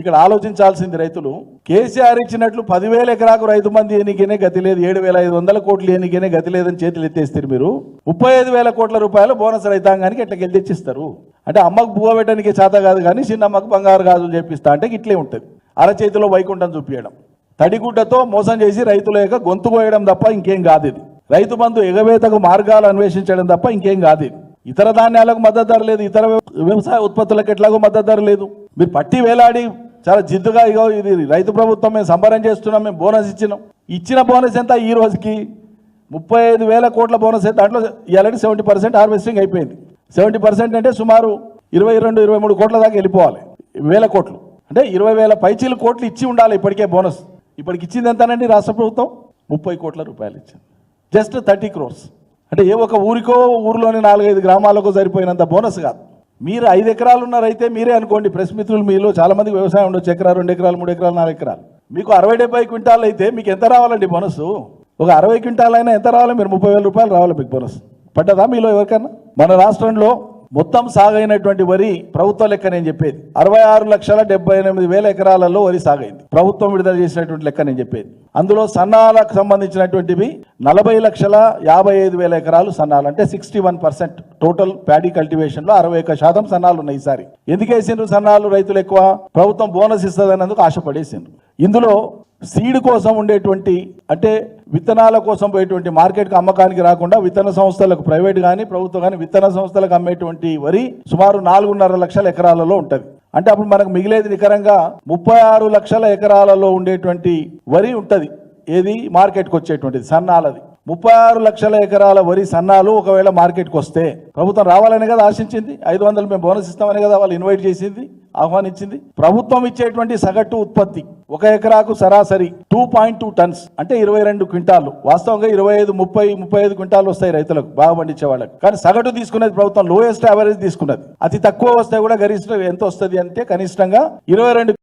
ఇక్కడ ఆలోచించాల్సింది రైతులు కేసీఆర్ ఇచ్చినట్లు పదివేల ఎకరాకు రైతు మంది ఎన్నికనే గతి లేదు ఏడు వేల ఐదు వందల కోట్లు ఎన్నికనే గతి లేదని చేతులు ఎత్తేస్తారు మీరు. ముప్పై ఐదు వేల కోట్ల రూపాయలు బోనస్ రైతాంగానికి ఎట్లా గెలిచిస్తారు? అంటే అమ్మకు బువ్వ పెట్టడానికి చేత కాదు కానీ చిన్నమ్మకు బంగారు గాజులు చేపిస్తా అంటే ఇట్లే ఉంటుంది. అరచేతిలో వైకుంఠం చూపించడం తడిగుడ్డతో మోసం చేసి రైతుల యొక్క గొంతు కోయడం తప్ప ఇంకేం కాదు ఇది. రైతు బంధు ఎగవేతకు మార్గాలు అన్వేషించడం తప్ప ఇంకేం కాదు ఇది. ఇతర ధాన్యాలకు మద్దతు ధర లేదు ఇతర వ్యవసాయ ఉత్పత్తులకు ఎట్లాగో మద్దతు ధర లేదు. మీరు పట్టి వేలాడి చాలా జిద్దుగా ఇగో ఇది రైతు ప్రభుత్వం మేము సంబరం చేస్తున్నాం మేము బోనస్ ఇచ్చినాం. ఇచ్చిన బోనస్ ఎంత ఈ రోజుకి? ముప్పై ఐదు వేల కోట్ల బోనస్ అయితే దాంట్లో ఇలాంటి సెవెంటీ పర్సెంట్ హార్వెస్టింగ్ అయిపోయింది. సెవెంటీ పర్సెంట్ అంటే సుమారు ఇరవై రెండు ఇరవై మూడు కోట్ల దాకా వెళ్ళిపోవాలి వేల కోట్లు. అంటే ఇరవై వేల పైచీలు కోట్లు ఇచ్చి ఉండాలి ఇప్పటికే బోనస్. ఇప్పటికి ఇచ్చింది ఎంతనండి రాష్ట్ర ప్రభుత్వం? ముప్పై కోట్ల రూపాయలు ఇచ్చింది. Just thirty crores. అంటే ఏ ఒక ఊరికో ఊరిలోని నాలుగైదు గ్రామాలకు సరిపోయినంత బోనస్ కాదు. మీరు ఐదు ఎకరాలు ఉన్నారైతే మీరే అనుకోండి ప్రెస్ మిత్రులు మీలో చాలామందికి వ్యవసాయం ఉండొచ్చు ఎకరా రెండు ఎకరాలు మూడు ఎకరాలు నాలుగు ఎకరాలు. మీకు అరవై డెబ్బై క్వింటాలు అయితే మీకు ఎంత రావాలండి బోనస్ ఒక అరవై క్వింటాల్ అయినా ఎంత రావాలి? మీరు ముప్పై వేల రూపాయలు రావాలి మీకు బోనస్ పడ్డదా మీలో ఎవరికన్నా మన రాష్ట్రంలో మొత్తం సాగైనటువంటి వరి ప్రభుత్వ లెక్క నేను చెప్పేది. అరవై ఆరు లక్షల డెబ్బై ఎనిమిది వేల ఎకరాలలో వరి సాగైంది. ప్రభుత్వం విడుదల చేసినటువంటి లెక్క నేను చెప్పేది. అందులో సన్నాలకు సంబంధించినటువంటివి నలభై లక్షల యాభై ఐదు వేల ఎకరాలు సన్నాలు. అంటే sixty one percent total paddy కల్టివేషన్లో అరవై ఒక్క శాతం సన్నాలు ఉన్నాయి ఈసారి. ఎందుకేసిండ్రు సన్నాలు రైతులు ఎక్కువ? ప్రభుత్వం బోనస్ ఇస్తుంది అన్నందుకు ఆశపడేసిండ్రు. ఇందులో సీడ్ కోసం ఉండేటువంటి అంటే విత్తనాల కోసం పోయేటువంటి మార్కెట్కి అమ్మకానికి రాకుండా విత్తన సంస్థలకు ప్రైవేట్ కానీ ప్రభుత్వం కానీ విత్తన సంస్థలకు అమ్మేటువంటి వరి సుమారు నాలుగున్నర లక్షల ఎకరాలలో ఉంటుంది. అంటే అప్పుడు మనకు మిగిలేది నికరంగా ముప్పై ఆరు లక్షల ఎకరాలలో ఉండేటువంటి వరి ఉంటుంది. ఏది? మార్కెట్కి వచ్చేటువంటిది సన్నాలది. ముప్పై ఆరు లక్షల ఎకరాల వరి సన్నాలు ఒకవేళ మార్కెట్కి వస్తే ప్రభుత్వం రావాలని కదా ఆశించింది? ఐదు వందలు మేము బోనస్ ఇస్తామని కదా వాళ్ళు ఇన్వైట్ చేసింది? ఆహ్వానించింది. ప్రభుత్వం ఇచ్చేటువంటి సగటు ఉత్పత్తి ఒక ఎకరాకు సరాసరి టూ పాయింట్ టూ టన్స్ అంటే ఇరవై రెండు క్వింటాలు. వాస్తవంగా ఇరవై ఐదు ముప్పై ముప్పై ఐదు క్వింటాలు వస్తాయి రైతులకు బాగా పండించే వాళ్ళకి. కానీ సగటు తీసుకునేది ప్రభుత్వం లోయెస్ట్ యావరేజ్ తీసుకున్నది. అతి తక్కువ వస్తే కూడా గరిష్ట ఎంత వస్తుంది అంటే కనిష్టంగా ఇరవై రెండు